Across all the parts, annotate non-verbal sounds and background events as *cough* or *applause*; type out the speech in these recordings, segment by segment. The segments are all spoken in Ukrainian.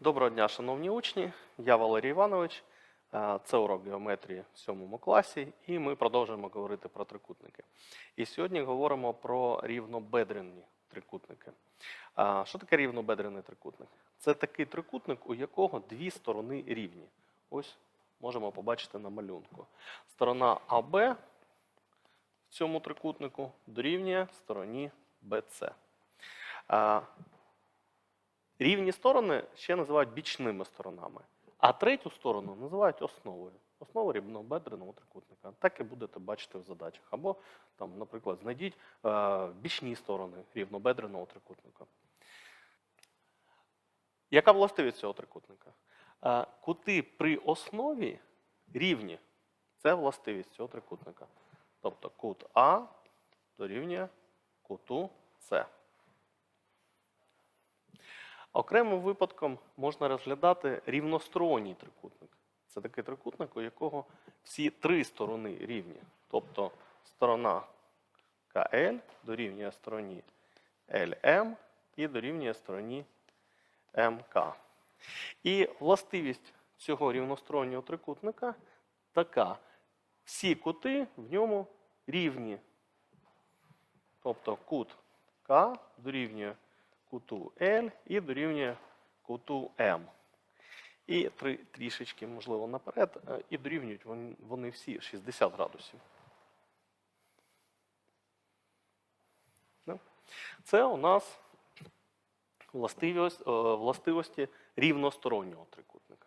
Доброго дня, шановні учні. Я Валерій Іванович. Е, Це урок геометрії в 7 класі, і ми продовжуємо говорити про трикутники. І сьогодні говоримо про рівнобедрені трикутники. Що таке рівнобедрений трикутник? Це такий трикутник, у якого дві сторони рівні. Ось можемо побачити на малюнку. Сторона АБ в цьому трикутнику дорівнює стороні БЦ. Рівні сторони ще називають бічними сторонами, а третю сторону називають основою. Основа рівнобедреного трикутника. Так і будете бачити в задачах. Або, там, наприклад, знайдіть е, бічні сторони рівнобедреного трикутника. Яка властивість цього трикутника? Е, кути при основі рівні. Це властивість цього трикутника. Тобто кут А дорівнює куту С. Окремим випадком можна розглядати рівносторонній трикутник. Це такий трикутник, у якого всі три сторони рівні. Тобто сторона КЛ дорівнює стороні ЛМ і дорівнює стороні МК. І властивість цього рівностороннього трикутника така: всі кути в ньому рівні. Тобто кут К дорівнює куту L і дорівнює куту М. І три, трішечки, можливо, наперед, е, і дорівнюють вони, всі 60 градусів. Це у нас властивість, е, властивості рівностороннього трикутника.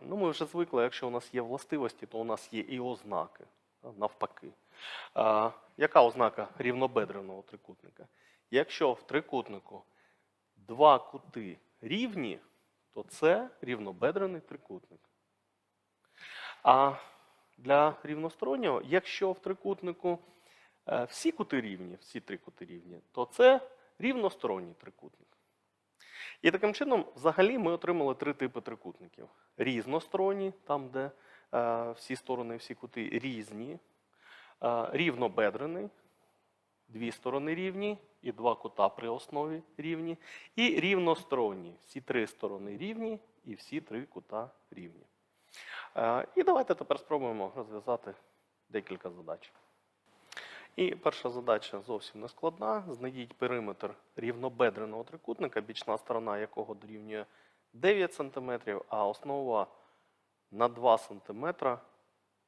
Ну, ми вже звикли, якщо у нас є властивості, то у нас є і ознаки, навпаки. Яка ознака рівнобедреного трикутника? Якщо в трикутнику два кути рівні, то це рівнобедрений трикутник. А для рівностороннього, якщо в трикутнику е, всі кути рівні, всі три кути рівні, то це рівносторонній трикутник. І таким чином, взагалі, ми отримали три типи трикутників: різносторонні, там, де е, всі сторони, всі кути різні, е, рівнобедрений, дві сторони рівні, і два кута при основі рівні, і рівносторонні. Всі три сторони рівні, і всі три кута рівні. Е, І давайте тепер спробуємо розв'язати декілька задач. І перша задача зовсім не складна. Знайдіть периметр рівнобедреного трикутника, бічна сторона якого дорівнює 9 см, а основа на 2 см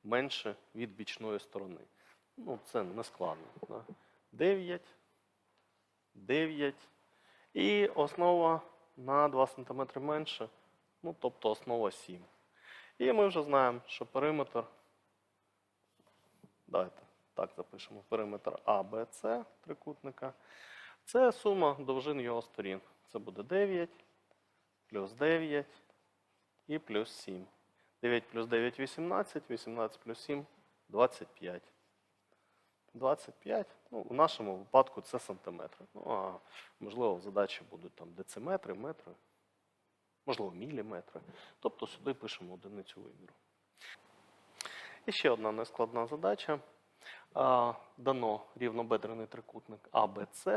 менше від бічної сторони. Ну, це не складно. Да? 9, 9. І основа на 2 см менше, ну, тобто основа 7. І ми вже знаємо, що периметр. Давайте так запишемо. Периметр АБЦ трикутника. Це сума довжин його сторін. Це буде 9, плюс 9 і плюс 7. 9 плюс 9 18, 18 плюс 7 25. 25, ну, в нашому випадку це сантиметри. Ну, а можливо, задачі будуть там дециметри, метри, можливо, міліметри. Тобто сюди пишемо одиницю виміру. І ще одна нескладна задача. Дано рівнобедрений трикутник АБЦ.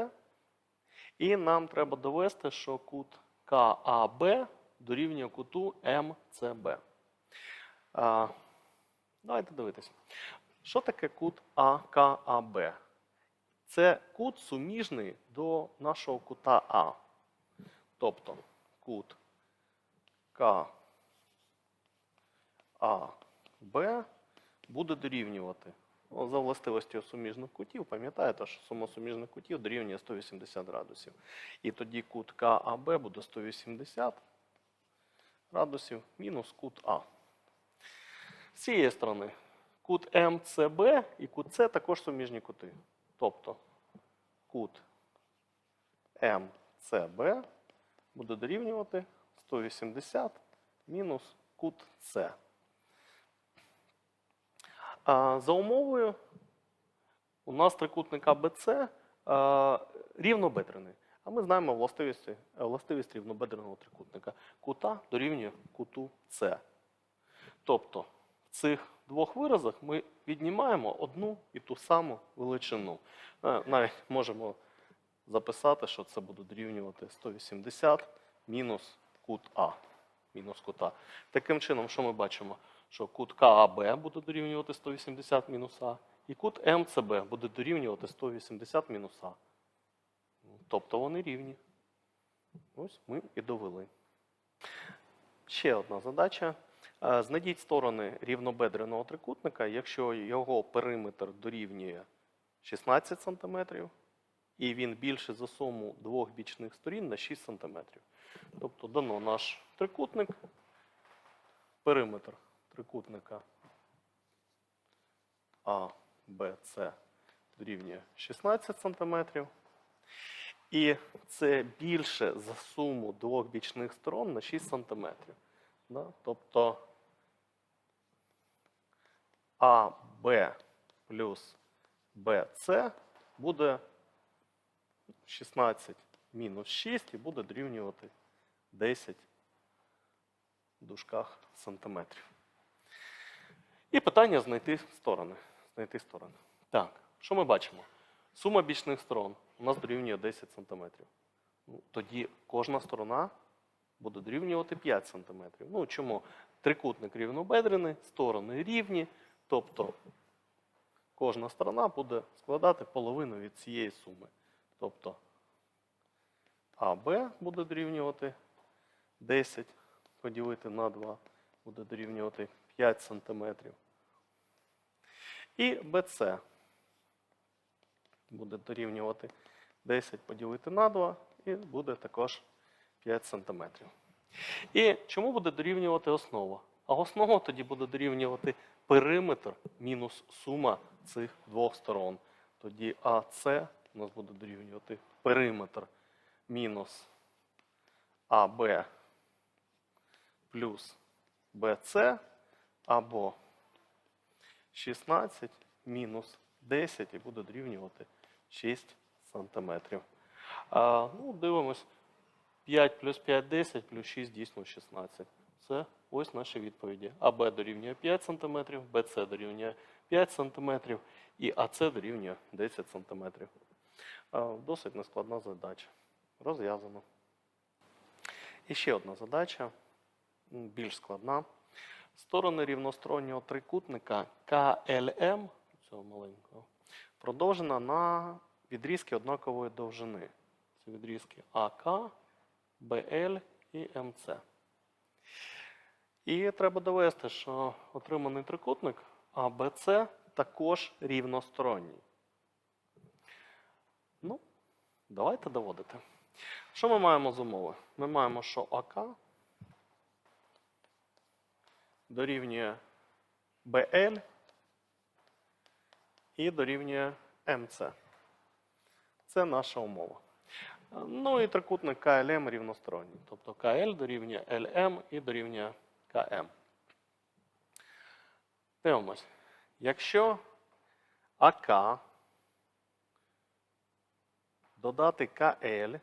І нам треба довести, що кут КАБ дорівнює куту МЦБ. Давайте дивитися. Що таке кут АКАБ? Це кут суміжний до нашого кута А. Тобто кут КАБ буде дорівнювати. Ну, За властивостю суміжних кутів, пам'ятаєте, що сума суміжних кутів дорівнює 180 градусів. І тоді кут КАБ буде 180 градусів мінус кут А. З цієї сторони кут МЦБ і кут С також суміжні кути. Тобто кут МЦБ буде дорівнювати 180 мінус кут С. За умовою у нас трикутник АБЦ рівнобедрений. А ми знаємо властивість, властивість рівнобедреного трикутника. Кута дорівнює куту С. Тобто цих двох виразах ми віднімаємо одну і ту саму величину. Е, Навіть можемо записати, що це буде дорівнювати 180 мінус кут А. Мінус кут А. Таким чином, що ми бачимо? Що кут КАБ буде дорівнювати 180 мінус А, і кут МЦБ буде дорівнювати 180 мінус А. Тобто вони рівні. Ось ми і довели. Ще одна задача. Е, Знайдіть сторони рівнобедреного трикутника, якщо його периметр дорівнює 16 см, і він більше за суму двох бічних сторін на 6 см. Тобто дано наш трикутник, периметр трикутника А, Б, С дорівнює 16 см. І це більше за суму двох бічних сторон на 6 см. Тобто АБ плюс БЦ буде 16 мінус 6 і буде дорівнювати 10 в дужках сантиметрів. І питання знайти сторони. Знайти сторони. Так, що ми бачимо? Сума бічних сторон у нас дорівнює 10 см. Ну, тоді кожна сторона буде дорівнювати 5 см. Ну чому? Трикутник рівнобедрений, сторони рівні, тобто кожна сторона буде складати половину від цієї суми. Тобто АБ буде дорівнювати 10 поділити на 2 буде дорівнювати 5 см. І БЦ буде дорівнювати 10 поділити на 2 і буде також 5 см. І чому буде дорівнювати основа? А основа тоді буде дорівнювати периметр мінус сума цих двох сторон. Тоді АС у нас буде дорівнювати периметр мінус АБ плюс БЦ або 16 мінус 10 і буде дорівнювати 6 сантиметрів. А, ну, дивимось. 5 плюс 5 – 10, плюс 6 дійсно 16. Це ось наші відповіді. АБ дорівнює 5 см, БЦ дорівнює 5 см і АЦ дорівнює 10 см. Досить нескладна задача. Розв'язано. І ще одна задача, більш складна. Сторони рівностороннього трикутника КЛМ, цього маленького, продовжена на відрізки однакової довжини. Це відрізки АК, БЛ і МЦ. І треба довести, що отриманий трикутник АБЦ також рівносторонній. Ну, давайте доводити. Що ми маємо з умови? Ми маємо, що АК дорівнює БЛ і дорівнює МЦ. Це наша умова. Ну і трикутник КЛМ рівносторонній. Тобто КЛ дорівнює ЛМ і дорівнює КМ. Дивимось. Якщо АК додати КЛ,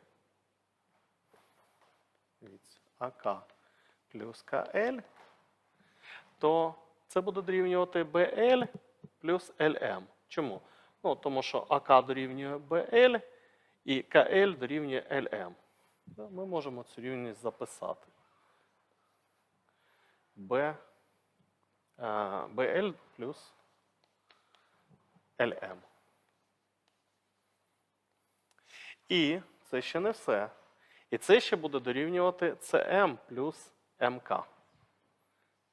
АК плюс КЛ, то це буде дорівнювати БЛ плюс ЛМ. Чому? Ну, тому що АК дорівнює БЛ і КЛ дорівнює ЛМ. Ми можемо цю рівність записати. Б, а, БЛ плюс ЛМ. І це ще не все. І це ще буде дорівнювати СМ плюс МК.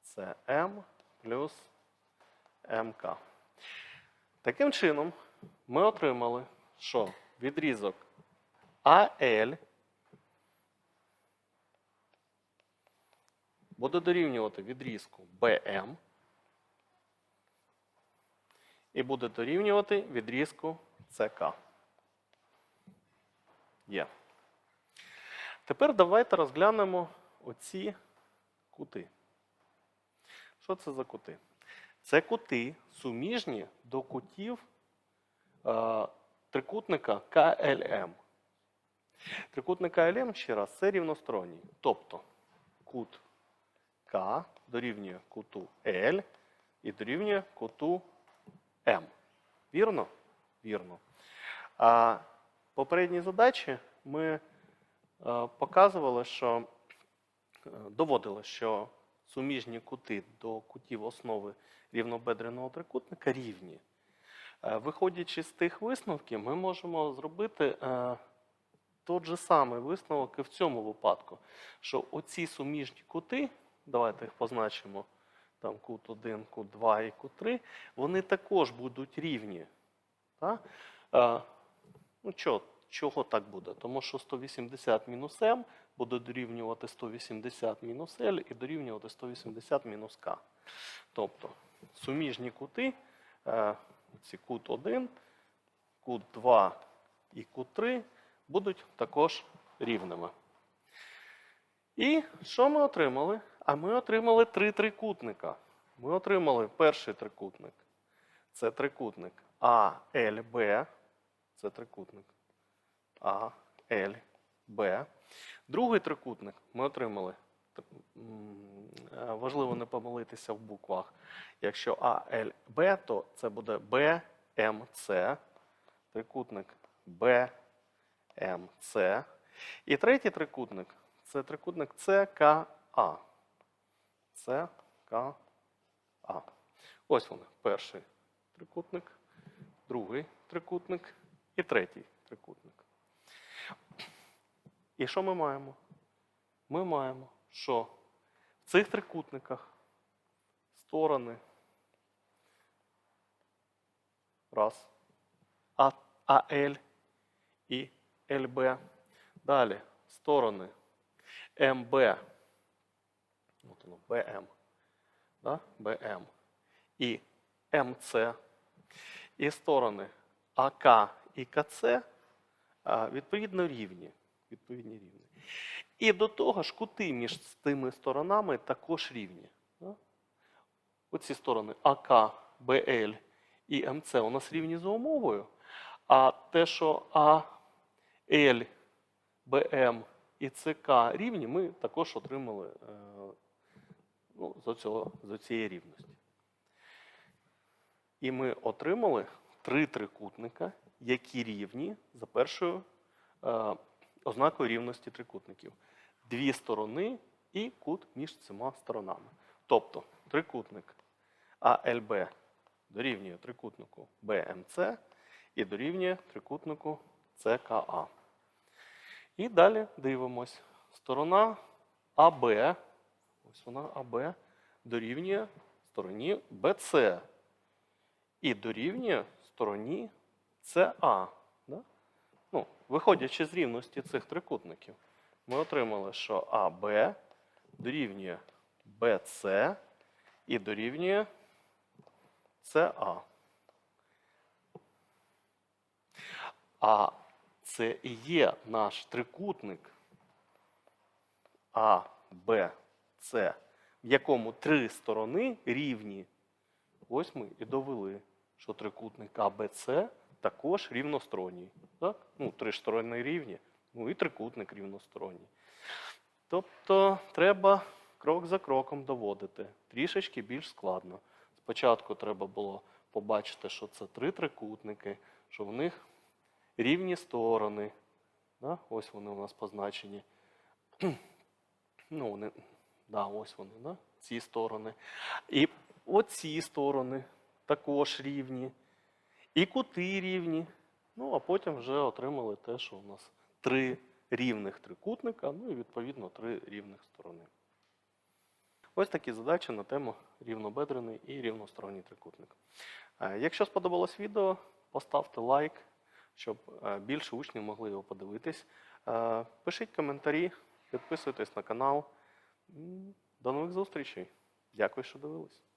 СМ плюс МК. Таким чином, ми отримали, що відрізок АЛ буде дорівнювати відрізку БМ і буде дорівнювати відрізку ЦК. Є. Тепер давайте розглянемо оці кути. Що це за кути? Це кути суміжні до кутів е, трикутника КЛМ. Трикутник КЛМ, ще раз, це рівносторонній. Тобто кут К дорівнює куту L і дорівнює куту М. Вірно? Вірно. А в попередній задачі ми е, показували, що е, доводилось, що суміжні кути до кутів основи рівнобедреного трикутника рівні. Е, Виходячи з тих висновків, ми можемо зробити е, той же самий висновок і в цьому випадку, що оці суміжні кути, давайте їх позначимо, там кут 1, кут 2 і кут 3, вони також будуть рівні. Так? Е, ну, чого, чого так буде? Тому що 180 мінус m буде дорівнювати 180 мінус L і дорівнювати 180 мінус К. Тобто суміжні кути, ці кут 1, кут 2 і кут 3 будуть також рівними. І що ми отримали? А ми отримали три трикутника. Ми отримали перший трикутник. Це трикутник АЛБ. Це трикутник АЛБ. Другий трикутник ми отримали. Е, Важливо не помилитися в буквах. Якщо АЛБ, то це буде БМЦ. Трикутник БМЦ. І третій трикутник це трикутник ЦКА. ЦКА. Ось вони. Перший трикутник, другий трикутник і третій трикутник. І що ми маємо? Ми маємо, що в цих трикутниках сторони раз, АЛ і ЛБ. Далі сторони МБ. От воно, БМ. Да? БМ. І МЦ. І сторони АК і КЦ відповідно рівні. Відповідні рівні. І до того ж, кути між тими сторонами також рівні. Оці сторони АК, БЛ і МЦ у нас рівні за умовою. А те, що АЛ, БМ і ЦК рівні, ми також отримали е, ну, за, цього, за цієї рівності. І ми отримали три трикутника, які рівні за першою е, ознакою рівності трикутників. Дві сторони і кут між цими сторонами. Тобто трикутник АЛБ дорівнює трикутнику БМЦ і дорівнює трикутнику ЦКА. І далі дивимось. Сторона АБ, ось вона АБ, дорівнює стороні БЦ і дорівнює стороні СА. Да? Ну, виходячи з рівності цих трикутників, ми отримали, що АБ дорівнює БЦ і дорівнює СА. А це і є наш трикутник А, Б, С, в якому три сторони рівні. Ось ми і довели, що трикутник АБЦ також рівносторонній. Так? Ну, три сторони рівні, ну і трикутник рівносторонній. Тобто треба крок за кроком доводити. Трішечки більш складно. Спочатку треба було побачити, що це три трикутники, що в них рівні сторони. Да? Ось вони у нас позначені. *clears throat* ну, вони, да, ось вони, да? ці сторони. І оці сторони також рівні. І кути рівні. Ну, а потім вже отримали те, що у нас три рівних трикутника, ну і відповідно три рівних сторони. Ось такі задачі на тему рівнобедрений і рівносторонній трикутник. Е, Якщо сподобалось відео, поставте лайк, щоб е, більше учнів могли його подивитись. Е, Пишіть коментарі, підписуйтесь на канал. До нових зустрічей. Дякую, що дивились.